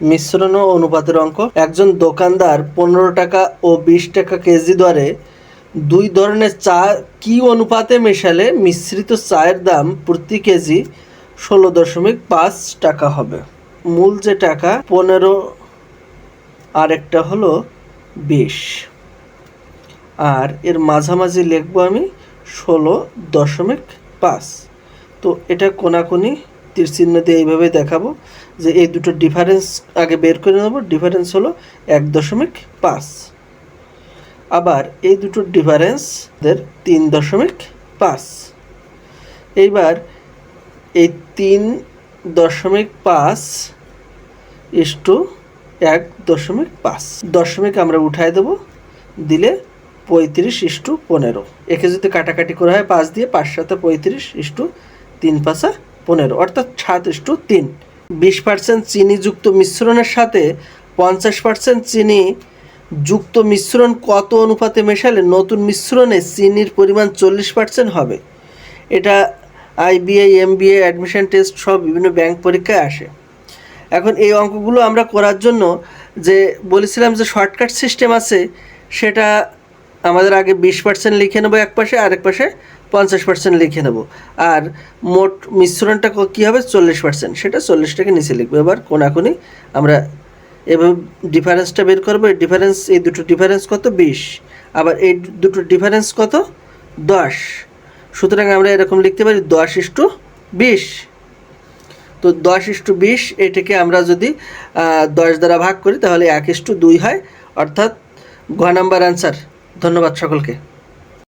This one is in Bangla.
মিশ্রণ ও অনুপাতের অঙ্ক। একজন দোকানদার পনেরো টাকা ও বিশ টাকা কেজি দরে দুই ধরনের চা কি অনুপাতে মেশালে মিশ্রিত চায়ের দাম প্রতি কেজি ষোলো দশমিক পাঁচ টাকা হবে? মূল যে টাকা, পনেরো, আরেকটা হলো বিশ। আর এর মাঝামাঝি লিখব আমি ষোলো দশমিক পাঁচ। তো এটা কোনাকুনি তীর চিহ্ন দিয়ে এইভাবে দেখাবো যে এই দুটো ডিফারেন্স আগে বের করে নেব। ডিফারেন্স হলো এক দশমিক পাঁচ। আবার এই দুটো ডিফারেন্সদের তিন দশমিক পাঁচ। এইবার এই তিন দশমিক পাঁচ ইস টু এক দশমিক পাঁচ। দশমিক আমরা উঠায় দেবো, দিলে পঁয়ত্রিশ ইস্টু পনেরো। একে যদি কাটাকাটি করা হয় পাঁচ দিয়ে পাঁচ সাথে পঁয়ত্রিশ ইস্টু তিন পাঁচা পনেরো, অর্থাৎ সাত ইস্টু তিন। বিশ পার্সেন্ট চিনিযুক্ত মিশ্রণের সাথে পঞ্চাশ পার্সেন্ট চিনি যুক্ত মিশ্রণ কত অনুপাতে মেশালে নতুন মিশ্রণে চিনির পরিমাণ চল্লিশ পার্সেন্ট হবে? এটা আইবিআই এমবিএ অ্যাডমিশন টেস্ট সব বিভিন্ন ব্যাংক পরীক্ষায় আসে। এখন এই অঙ্কগুলো আমরা করার জন্য যে বলেছিলাম যে শর্টকাট সিস্টেম আছে, সেটা আমাদের আগে বিশ পার্সেন্ট লিখে নেব এক পাশে আর এক পাশে পঞ্চাশ পার্সেন্ট লিখে নেব। আর মোট মিশ্রণটা কী হবে? চল্লিশ পার্সেন্ট সেটা চল্লিশটাকে নিচে লিখব। এবার কোনাকুনি আমরা এভাবে ডিফারেন্সটা বের করব। এই ডিফারেন্স এই দুটো ডিফারেন্স কত? বিশ। আবার এই দুটো ডিফারেন্স কত? দশ। সুতরাং আমরা এরকম লিখতে পারি দশ ইস্টু বিশ। তো দশ ইস্টু বিশ, এটাকে আমরা যদি দশ দ্বারা ভাগ করি, তাহলে এক ইস্টু দুই হয়। অর্থাৎ ঘ নাম্বার অ্যান্সার ধন্যবাদ সকলকে।